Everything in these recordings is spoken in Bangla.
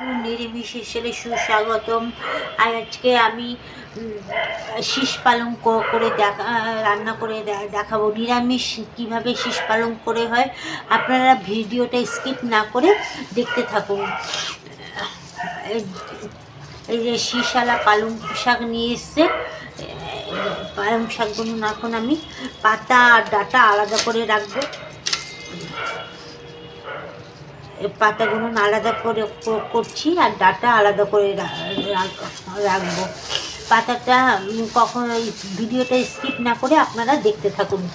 নিরামিষের সুস্বাগতম। আর আজকে আমি শীষ পালং করে দেখা, রান্না করে দেখাবো। নিরামিষ কীভাবে শীষ পালং করে হয়, আপনারা ভিডিওটা স্কিপ না করে দেখতে থাকুন। এই- যে শীষালা পালং শাক নিয়ে এসছে, পালং শাকগুলো এখন আমি পাতা আর ডাটা আলাদা করে রাখব। পাতাগুলো আলাদা করে করছি আর ডাটা আলাদা করে রাখ- রাখব। পাতাটা কখন ভিডিওটা স্কিপ না করে আপনারা দেখতে থাকুন।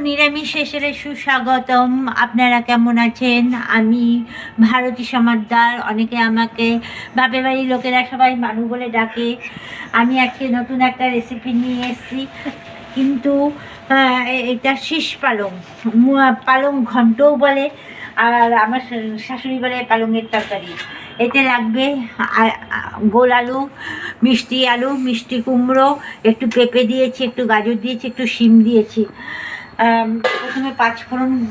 নিরামিষ শেষের সুস্বাগতম। আপনারা কেমন আছেন? আমি ভারতী সমাদ্দার অনেকে আমাকে বাপের বাড়ির লোকেরা সবাই মানু বলে ডাকে। আমি আজকে নতুন একটা রেসিপি নিয়ে এসেছি। কিন্তু এটা শীষ পালং। পালং ঘন্টও বলে। আর আমার শাশুড়ি বলে পালংয়ের তরকারি। এতে লাগবে গোল আলু, মিষ্টি আলু, মিষ্টি কুমড়ো, একটু পেঁপে দিয়েছি, একটু গাজর দিয়েছি, একটু শিম দিয়েছি। প্রথমে পাঁচফোড়ন,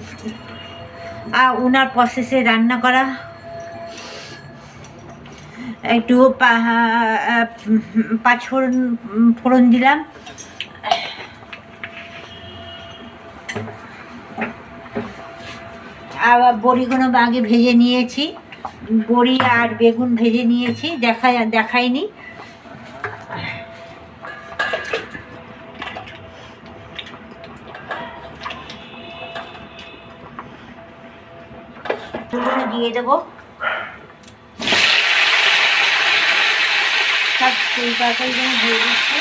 আ- ওনার প্রসেসে রান্না করা। একটু পা- আ- পাঁচফোড়ন ফোড়ন দিলাম। আবার বড়িগুলো আগে ভেজে নিয়েছি। বড়ি আর বেগুন ভেজে নিয়েছি, দেখা দেখাইনি। দিয়ে দেবো। সব তরকারি যেন হয়ে দিচ্ছে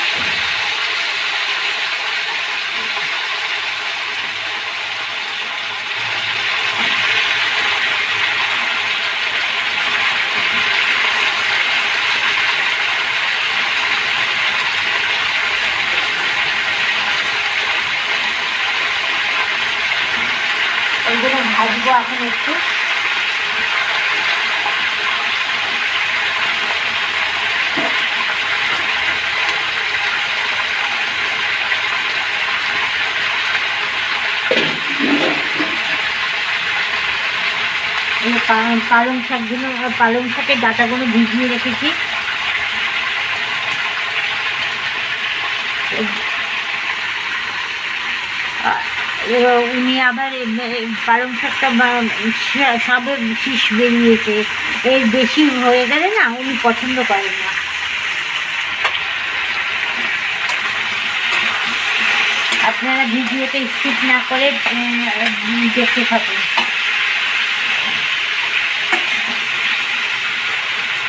ভাজবো এখন একটু। পালং শাকগুলো পালং শাকের ডাটাগুলো ভিজিয়ে রেখেছি। আ- এবার উনি আবার পালং শাকটা সবে শীষ বেরিয়েছে। এর বেশি হয়ে গেলে না উনি পছন্দ করেন না। আপনারা ভিডিওতে স্কিপ না করে দেখতে থাকুন।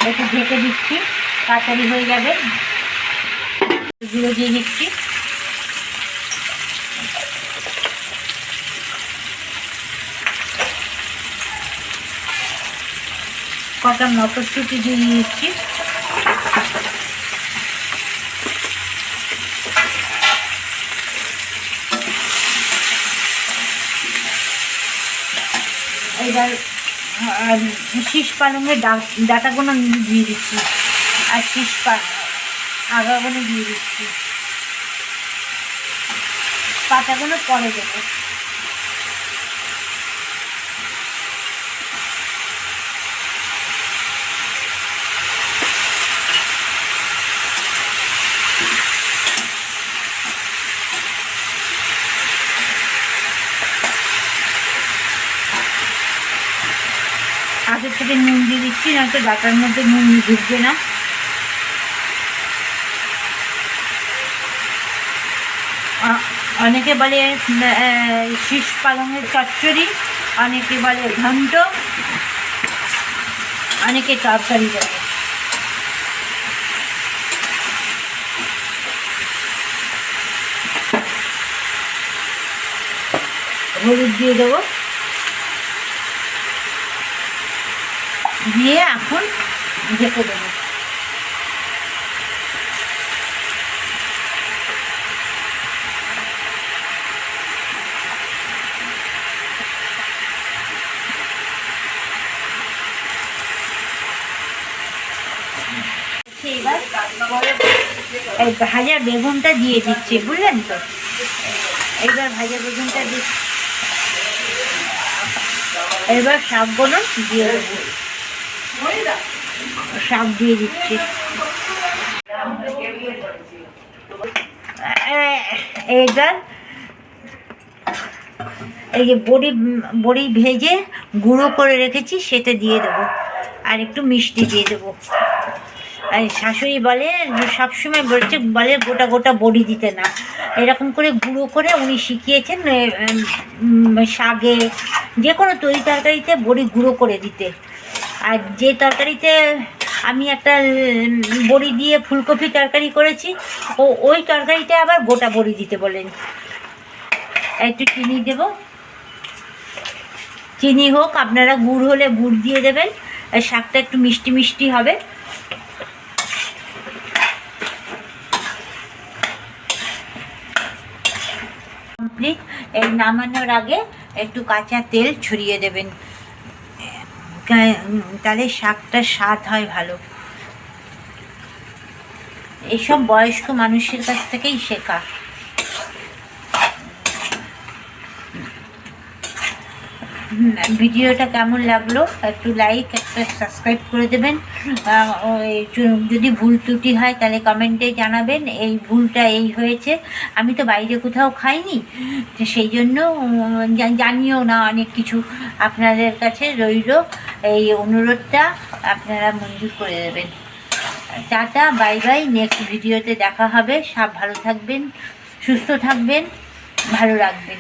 একটু ঢেকে দিচ্ছি, তাড়াতাড়ি হয়ে যাবে। দিয়ে দিচ্ছি। কটা মটরশুঁটি দিয়ে দিচ্ছি এবার শীষ পালংয়ের ডা- ডাটাগুলো দিয়ে দিচ্ছি। আর শীষ পা, আগাগুলো দিয়ে দিচ্ছি। পাতাগুলো পরে দেবো। আগে থেকে নুন দিয়ে দিচ্ছি, নয়তো ডাটার মধ্যে নুন ঢুকবে না। অনেকে বলে শীষ পালংয়ের চচ্চড়ি, অনেকে বলে ঘন্ট, অনেকে তরকারি বলে। হলুদ দিয়ে দেবো। দিয়ে এখন ঢেকে দেবো। এবার এই ভাজা বেগুনটা দিয়ে দিচ্ছি, বুঝলেন তো? এইবার ভাজা বেগুনটা দিচ্ছি এবার শাকগুলো দিয়ে দেবো। শাক দিয়ে দিচ্ছি। এইবার এই যে বড়ি বড়ি ভেজে গুঁড়ো করে রেখেছি, সেটা দিয়ে দেবো। আর একটু মিষ্টি দিয়ে দেবো। আর শাশুড়ি বলে, সবসময় বলছে, বলে গোটা গোটা বড়ি দিতে না। এরকম করে গুঁড়ো করে উনি শিখিয়েছেন শাগে যে কোনো তরি তরকারিতে বড়ি গুঁড়ো করে দিতে। আর যে তরকারিতে আমি একটা বড়ি দিয়ে ফুলকপি তরকারি করেছি। ও, ওই তরকারিতে আবার গোটা বড়ি দিতে বলেন। একটু চিনি দেবো। চিনি হোক, আপনারা গুড় হলে গুড় দিয়ে দেবেন। শাকটা একটু মিষ্টি মিষ্টি হবে। কমপ্লিট এই নামানোর আগে একটু কাঁচা তেল ছড়িয়ে দেবেন। তাহলে শাকটার স্বাদ হয় ভালো। এইসব বয়স্ক মানুষের কাছ থেকেই শেখা। ভিডিওটা কেমন লাগল? একটু লাইক একটা সাবস্ক্রাইব করে দেবেন। যদি ভুল ত্রুটি হয়, তাহলে কমেন্টে জানাবেন। এই ভুলটা এই হয়েছে। আমি তো বাইরে কোথাও খাইনি সেই জন্য জানিও না অনেক কিছু আপনাদের কাছে রইল। এই অনুরোধটা আপনারা মঞ্জুর করে দেবেন। টাটা, বাই বাই নেক্সট ভিডিওতে দেখা হবে। সব ভালো থাকবেন, সুস্থ থাকবেন, ভালো রাখবেন।